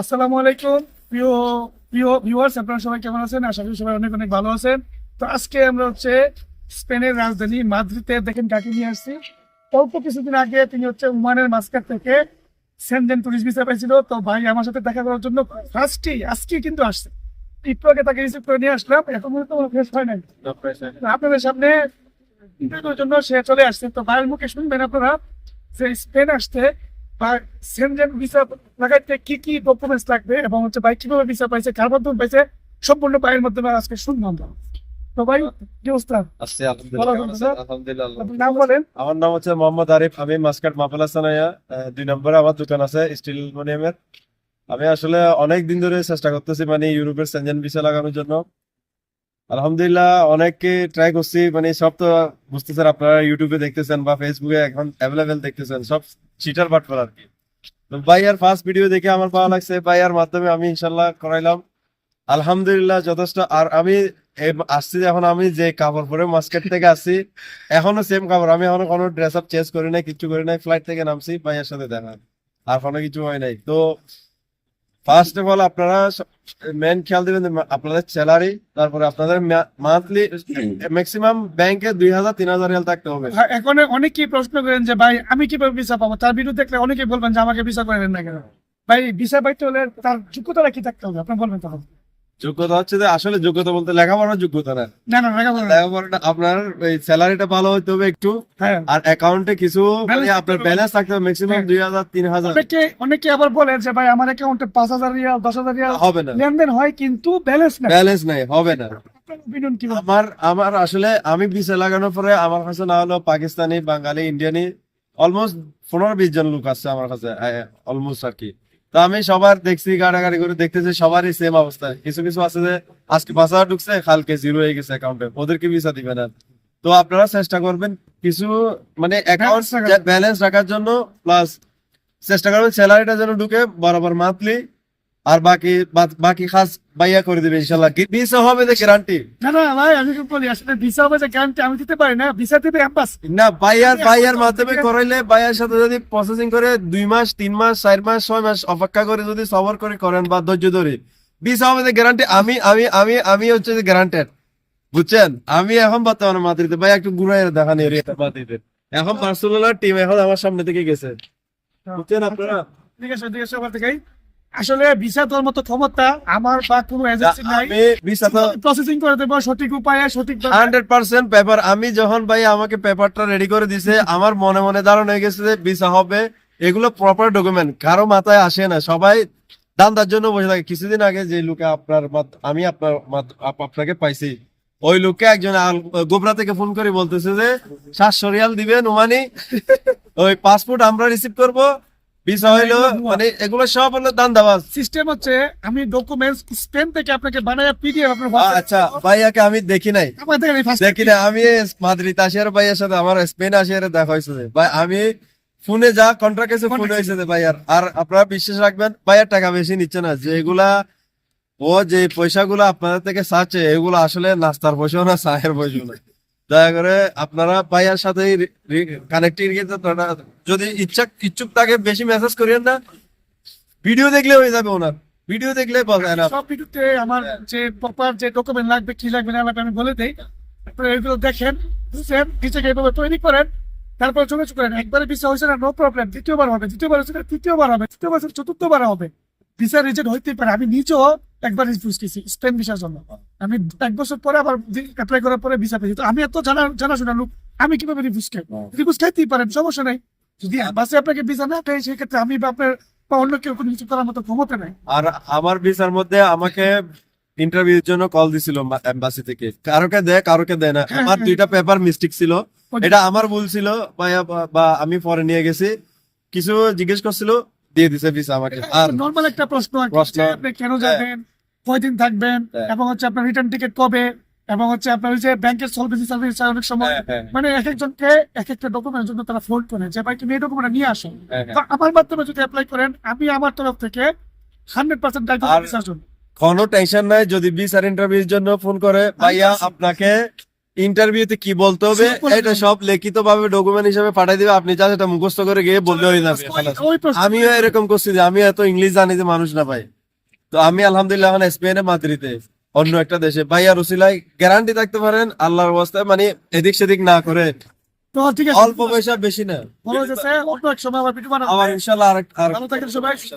আসসালামু আলাইকুম। প্রিয় প্রিয় ভিউয়ার্স আপনারা সবাই কেমন আছেন? আশা করি সবাই অনেক অনেক ভালো আছেন। তো আজকে আমরা হচ্ছে স্পেনের রাজধানী মাদ্রিদে দেখেন কাকে নিয়ে আসছি। অল্প কিছুদিন আগে তিনি হচ্ছে ওমানের মাস্কার থেকে সেনজেন টুরিস্ট ভিসা পাইছিল। তো ভাই আমার সাথে দেখা করার জন্য ফার্স্টই আজকে কিন্তু আসছে। একটু আগে তাকে রিসিভ করে নিয়ে আসলাম। এখন ফ্রেশ হয় নাই। আপনাদের সামনে ইন্টারভিউর জন্য সে চলে আসছে। তো ভাইয়ের মুখে শুনবেন আপনারা যে স্পেন আসতে সেনজেন ভিসা লাগাইতে কি কি ডকুমেন্টস লাগবে এবং হচ্ছে ভাই কীভাবে ভিসা পাইছে কার মাধ্যমে পাইছে সম্পূর্ণ ভাইয়ের মাধ্যমে আজকে শুনব আমরা। তো ভাই কি অবস্থা? আল্লাহ। আপনার নাম বলেন। আমার নাম হচ্ছে মোহাম্মদ আরিফ আমি মাসকাট সানাইয়া দুই নম্বরে আমার দোকান আছে স্টিল অ্যালুমিনিয়ামের আমি আসলে অনেক দিন ধরে চেষ্টা করতেছি মানে ইউরোপের সেনজেন ভিসা লাগানোর জন্য। আলহামদুলিল্লাহ অনেককে ট্রাই করছি মানে সব তো বুঝতেছেন আপনারা ইউটিউবে দেখতেছেন বা ফেসবুকে এখন অ্যাভেলেবেল দেখতেছেন সব চিটার বাটপার আর কি। ভাই ভাইয়ার ফার্স্ট ভিডিও দেখে আমার ভালো লাগছে। ভাইয়ার মাধ্যমে আমি ইনশাল্লাহ করাইলাম। আলহামদুলিল্লাহ, যথেষ্ট। আর আমি আসছি এখন আমি যে কাপড় পরে মার্কেট থেকে আসছি, এখনও সেম কাপড়। আমি এখনও কোনো ড্রেস আপ চেঞ্জ করি নাই কিছু করি নাই। ফ্লাইট থেকে নামছি, ভাইয়ের সাথে দেখা। আর কোনো কিছু হয় নাই। তো ফার্স্ট অফ অল আপনারা মেন খেয়াল দিবেন আপনাদের স্যালারি তারপরে আপনাদের মান্থলি ম্যাক্সিমাম ব্যাংকে দুই হাজার তিন হাজার রিয়াল থাকতে হবে। ভাই, এখন অনেকেই প্রশ্ন করেন যে ভাই আমি কীভাবে ভিসা পাবো? তার বিরুদ্ধে দেখলে অনেকেই বলবেন যে আমাকে ভিসা করে দেন না কেন? ভাই ভিসা পাইতে হলে তার যোগ্যতা কি থাকতে হবে? আপনি বলবেন তখন যোগ্যতা হচ্ছে যে আসলে যোগ্যতা বলতে লেখাপড়ার যোগ্যতা না। না না লেখা বলেন লেখাপড়াটা আপনার স্যালারিটা ভালো হতে হবে একটু হ্যাঁ। আর অ্যাকাউন্টে কিছু মানে আপনার ব্যালেন্স থাকতে হবে ম্যাক্সিমাম। দুই হাজার তিন হাজার। অনেকে অনেকে আবার বলে যে ভাই আমার অ্যাকাউন্টে পাঁচ হাজার রিয়াল দশ হাজার রিয়াল হবে না। লেনদেন হয় কিন্তু ব্যালেন্স না ব্যালেন্স নাই হবে না। বলেন? আমার আমার আসলে আমি ভিসা লাগানোর পরে আমার কাছে না হলো পাকিস্তানি বাঙালি ইন্ডিয়ানি অলমোস্ট পনেরো বিশ জন লোক আছে আমার কাছে অলমোস্ট আর কি। তো আমি সবার দেখছি গাড়াগাড়ি করে দেখতেছি সবারই সেম অবস্থা। কিছু কিছু আছে যে আজকে পাঁচ হাজার ঢুকছে কালকে জিরো হয়ে গেছে অ্যাকাউন্টে ওদেরকে ভিসা দিবে না। তো আপনারা চেষ্টা করবেন কিছু মানে অ্যাকাউন্ট ব্যালেন্স রাখার জন্য প্লাস চেষ্টা করবেন স্যালারিটা যেন ঢুকে বরাবর মান্থলি আর বাকি বাকি কাজ বাইয়া করে দিবে ইনশাল্লাহ। ভিসা হবে যে গ্যারান্টি না না ভাই আমি কি বলি আসলে ভিসা হবে যে গ্যারান্টি আমি দিতে পারি না। ভিসা দিবে না মাধ্যমে করাইলে সাথে যদি প্রসেসিং করে দুই মাস তিন মাস চার মাস ছয় মাস অপেক্ষা করে যদি সবর করে করেন বা ধৈর্য ধরে ভিসা হবে গ্যারান্টি আমি আমি আমি আমি হচ্ছে যে গ্যারান্টেড বুঝছেন? আমি এখন বর্তমানে মাদ্রিদে ভাই একটু ঘুরাই দেখান এরিয়াটা মাদ্রিদের এখন বার্সেলোনার টিম এখন আমার সামনে থেকে গেছে। বুঝছেন আপনারা? ঠিক আছে ঠিক আছে ওখান থেকেই। আসলে ভিসা দেওয়ার মতো ক্ষমতা আমার বা কোনো এজেন্সি নাই। ভিসা তো প্রসেসিং করে দেবো সঠিক উপায়ে সঠিক হান্ড্রেড পার্সেন্ট পেপার আমি যখন ভাই আমাকে পেপারটা রেডি করে দিছে আমার মনে মনে ধারণা হয়ে গেছে যে ভিসা হবে। এগুলো প্রপার ডকুমেন্ট কারও মাথায় আসে না। সবাই দান্দার জন্য বসে থাকে। কিছুদিন আগে যে লোকে আপনার আমি আপনার আপনাকে পাইছি। ওই লোককে একজন গোবরা থেকে ফোন করে বলতেছে যে সাতশো রিয়াল দিবেন ওমানি ওই পাসপোর্ট আমরা রিসিভ করব। মানে এগুলো সব হলো দান্দাবাজ সিস্টেম হচ্ছে আমি ডকুমেন্টস স্পেন থেকে আপনাকে বানায় পিডিএফ আপনার আচ্ছা ভাইয়াকে আমি দেখি নাই। আমার থেকে ফার্স্ট দেখি না আমি মাদ্রিদ আসিয়ার ভাইয়ের সাথে আমার স্পেন আসিয়ারে দেখা হয়েছে ভাই আমি ফোনে যা কন্ট্রাক্ট এসে ফোন হয়েছে ভাইয়ার। আর আপনারা বিশ্বাস রাখবেন ভাইয়ার টাকা বেশি নিচ্ছে না। যেগুলা ও যে পয়সাগুলো আপনাদের থেকে চাচ্ছে এগুলো আসলে নাস্তার পয়সাও না চায়ের পয়সাও না। দয়া করে আপনারা ভাইয়ার সাথে কানেক্টিং যদি ইচ্ছা ইচ্ছুক বেশি মেসেজ করিয়েন না ভিডিও দেখলে হয়ে যাবে ওনার। ভিডিও দেখলে সব ভিডিওতে আমার যে প্রপার যে ডকুমেন্ট লাগবে কি লাগবে না লাগবে আমি বলে দেই। আপনারা এগুলো দেখেন বুঝছেন? নিজেকে এইভাবে তৈরি করেন তারপর যোগাযোগ করেন। একবারে ভিসা হয়েছে না নো প্রবলেম দ্বিতীয়বার হবে দ্বিতীয়বার হচ্ছে না তৃতীয়বার হবে তৃতীয়বার চতুর্থবার হবে। ভিসা রিজেক্ট হইতেই পারে। আমি নিজেও একবার করেছি স্পেন ভিসার জন্য। আমি এক বছর পরে আবার অ্যাপ্লাই করার পরে ভিসা পেয়েছি তো আমি এত জানা জানাশোনা লোক আমি কীভাবে রিফিউজ খাই? রিফিউজ খাইতেই পারেন সমস্যা নাই। যদি বাসে আপনাকে ভিসা না দেয় সেক্ষেত্রে আমি বা আপনার বা অন্য কেউ কোনো কিছু করার মতো ক্ষমতা নাই। আর আমার ভিসার মধ্যে আমাকে ইন্টারভিউর জন্য কল দিছিল এম্বাসি থেকে। কারোকে দেয় কারোকে দেয় না। হ্যাঁ, আমার হ্যাঁ। দুইটা পেপার মিস্টেক ছিল। এটা আমার ভুল ছিল বা বা আমি পরে নিয়ে গেছি। কিছু জিজ্ঞেস করছিল দিয়ে দিছে ভিসা আমাকে। আর নর্মাল একটা প্রশ্ন প্রশ্ন, আপনি কেন যাবেন কয়দিন থাকবেন হ্যাঁ। এবং হচ্ছে আপনার রিটার্ন টিকিট কবে এবং হচ্ছে আপনার যে ব্যাংকের সলভেন্সি সার্ভিস অনেক সময় হ্যাঁ, হ্যাঁ, মানে এক একজনকে এক একটা ডকুমেন্টের জন্য তারা ফোন করে যে ভাই তুমি এই ডকুমেন্ট নিয়ে আসো। আমার মাধ্যমে যদি অ্যাপ্লাই করেন আমি আমার তরফ থেকে হান্ড্রেড পার্সেন্ট দায়িত্ব কোনো টেনশন নাই যদি ভিসার ইন্টারভিউর জন্য ফোন করে ভাইয়া আপনাকে ইন্টারভিউতে কি বলতে হবে এটা সব লিখিত ভাবে ডকুমেন্ট হিসেবে পাঠাই দিবে আপনি যা সেটা মুখস্থ করে গিয়ে বললে হয়ে যাবে। আমিও এরকম করছি যে আমি এত ইংলিশ জানি যে মানুষ না পাই তো আমি আলহামদুলিল্লাহ এখন স্পেনে মাদ্রিদে অন্য একটা দেশে। ভাইয়া রসিলাই গ্যারান্টি থাকতে পারেন আল্লাহর অবস্থায় মানে এদিক সেদিক না করে তো ঠিক অল্প পয়সা বেশি না। আবার ইনশাল্লাহ আর